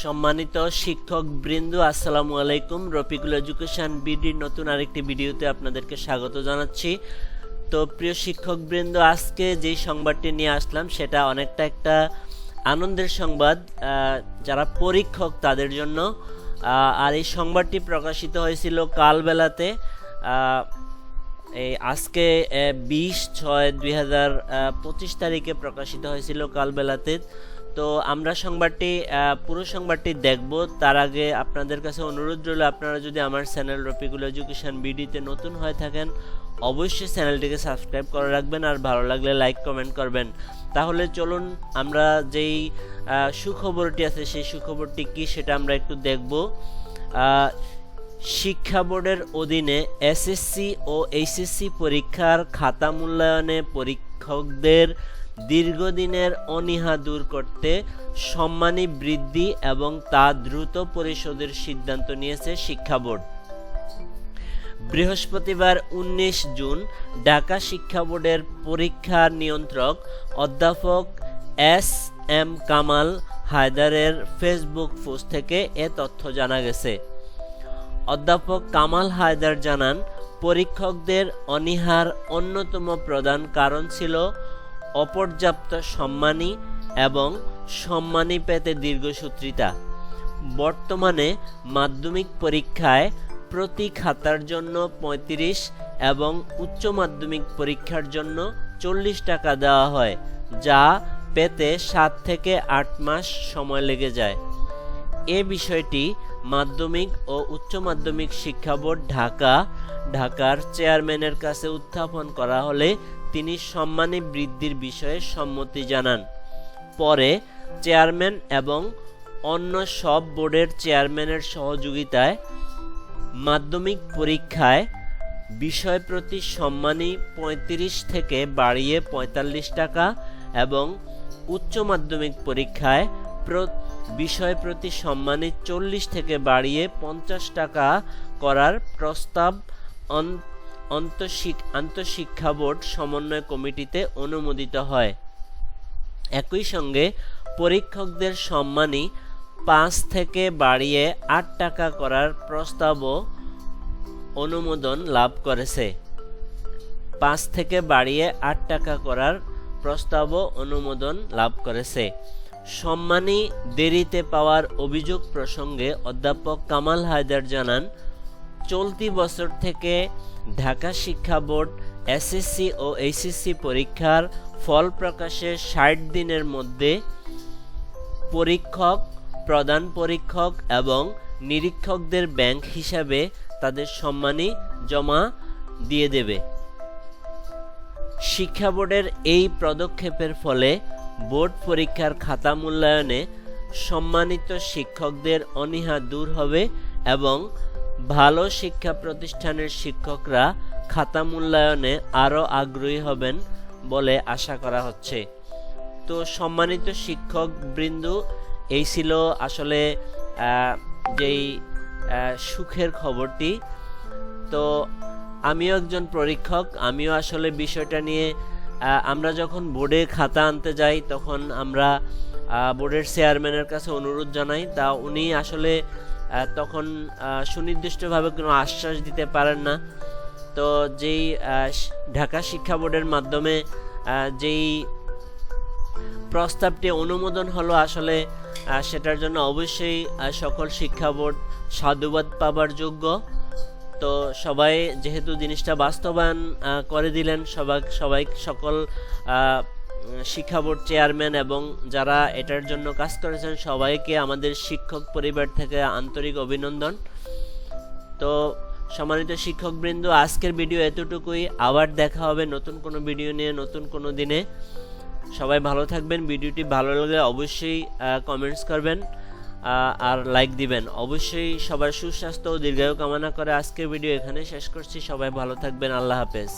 সম্মানিত শিক্ষক বৃন্দ, আসসালামু আলাইকুম। রফিকুল এডুকেশন বিডির নতুন আরেকটি ভিডিওতে আপনাদেরকে স্বাগত জানাচ্ছি। তো প্রিয় শিক্ষক বৃন্দ, আজকে যেই সংবাদটি নিয়ে আসলাম, সেটা অনেকটা একটা আনন্দের সংবাদ যারা পরীক্ষক তাদের জন্য। আর এই সংবাদটি প্রকাশিত হয়েছিল কালবেলাতে। এই আজকে বিশ ছয় দুই হাজার পঁচিশ তারিখে প্রকাশিত হয়েছিল কালবেলাতে। তো আমরা সংবাদটি পুরো সংবাদটি দেখব। তার আগে আপনাদের কাছে অনুরোধ রইল, আপনারা যদি আমার চ্যানেল রফিকুল এডুকেশন বিডিতে নতুন হয়ে থাকেন, অবশ্যই চ্যানেলটিকে সাবস্ক্রাইব করে রাখবেন আর ভালো লাগলে লাইক, কমেন্ট করবেন। তাহলে চলুন, আমরা যেই সুখবরটি আছে, সেই সুখবরটি কি সেটা আমরা একটু দেখব। শিক্ষা বোর্ডের অধীনে এসএসসি ও এইচএসসি পরীক্ষার খাতা মূল্যায়নে পরীক্ষকদের দীর্ঘদিনের অনীহা দূর করতে সম্মানী বৃদ্ধি এবং তা দ্রুত পরিশোধের সিদ্ধান্ত নিয়েছে শিক্ষা বোর্ড বৃহস্পতিবার উনিশ জুন ঢাকা শিক্ষা বোর্ডের পরীক্ষা নিয়ন্ত্রক অধ্যাপক এস এম কামাল হায়দারের ফেসবুক পোস্ট থেকে এ তথ্য জানা গেছে। অধ্যাপক কামাল হায়দার জানান, পরীক্ষকদের অনীহার অন্যতম প্রধান কারণ ছিল অপর্যাপ্ত সম্মানী এবং সম্মানী পেতে দীর্ঘসূত্রিতা। বর্তমানে মাধ্যমিক পরীক্ষায় প্রতি খাতার জন্য ৩৫ এবং উচ্চ মাধ্যমিক পরীক্ষার জন্য চল্লিশ টাকা দেওয়া হয়, যা পেতে সাত থেকে আট মাস সময় লেগে যায়। এ বিষয়টি মাধ্যমিক ও উচ্চ মাধ্যমিক শিক্ষা বোর্ড ঢাকা, ঢাকার চেয়ারম্যানের কাছে উত্থাপন করা হলে তিনি সম্মানী বৃদ্ধির বিষয়ে সম্মতি জানান। পরে চেয়ারম্যান এবং অন্য সব বোর্ডের চেয়ারম্যানের সহযোগিতায় মাধ্যমিক পরীক্ষায় বিষয় প্রতি সম্মানী পঁয়ত্রিশ থেকে বাড়িয়ে পঁয়তাল্লিশ টাকা এবং উচ্চ মাধ্যমিক পরীক্ষায় প্র- বিষয় প্রতি সম্মানী চল্লিশ থেকে বাড়িয়ে পঞ্চাশ টাকা করার প্রস্তাব আন্তঃশিক্ষা বোর্ড সমন্বয় কমিটিতে অনুমোদিত হয়। একই সঙ্গে পরীক্ষকদের সম্মানী পাঁচ থেকে বাড়িয়ে আট টাকা করার প্রস্তাবও অনুমোদন লাভ করেছে। পাঁচ থেকে বাড়িয়ে আট টাকা করার প্রস্তাবও অনুমোদন লাভ করেছে। সম্মানী দেরিতে পাওয়ার অভিযোগ প্রসঙ্গে অধ্যাপক কামাল হায়দার জানান, চলতি বছর থেকে ঢাকা শিক্ষা বোর্ড, এসএসসি ও এইচএসসি পরীক্ষার ফল প্রকাশের ষাট দিনের মধ্যে পরীক্ষক, প্রধান পরীক্ষক এবং নিরীক্ষকদের ব্যাংক হিসাবে তাদের সম্মানী জমা দিয়ে দেবে। শিক্ষা বোর্ডের এই পদক্ষেপের ফলে বোর্ড পরীক্ষার খাতা মূল্যায়নে সম্মানিত শিক্ষকদের অনীহা দূর হবে এবং ভালো শিক্ষা প্রতিষ্ঠানের শিক্ষকরা খাতা মূল্যায়নে আরও আগ্রহী হবেন বলে আশা করা হচ্ছে। তো সম্মানিত শিক্ষক বৃন্দু, এই ছিল আসলে যেই সুখের খবরটি। তো আমিও একজন পরীক্ষক, আমিও আসলে বিষয়টা নিয়ে আমরা যখন বোর্ডে খাতা আনতে যাই, তখন আমরা বোর্ডের চেয়ারম্যানের কাছে অনুরোধ জানাই। তা উনি আসলে তখন সুনির্দিষ্টভাবে কোনো আশ্বাস দিতে পারেন না। তো যেই ঢাকা শিক্ষা বোর্ডের মাধ্যমে যেই প্রস্তাবটি অনুমোদন হলো আসলে সেটার জন্য অবশ্যই সকল শিক্ষা বোর্ড সাধুবাদ পাবার যোগ্য। তো সবাই যেহেতু জিনিসটা বাস্তবায়ন করে দিলেন, সবাই সবাই সকল শিক্ষা বোর্ড চেয়ারম্যান এবং যারা এটার জন্য কাজ করেছেন, সবাইকে আমাদের শিক্ষক পরিবার থেকে আন্তরিক অভিনন্দন। তো সম্মানিত শিক্ষকবৃন্দ, আজকের ভিডিও এতটুকুই। আবার দেখা হবে নতুন কোনো ভিডিও নিয়ে, নতুন কোনো দিনে। সবাই ভালো থাকবেন। ভিডিওটি ভালো লাগলে অবশ্যই কমেন্টস করবেন। আর লাইক দিবেন। অবশ্যই সবার সুস্বাস্থ্য ও দীর্ঘায়ু কামনা করে আজকের ভিডিও এখানে শেষ করছি। সবাই ভালো থাকবেন। আল্লাহ হাফেজ।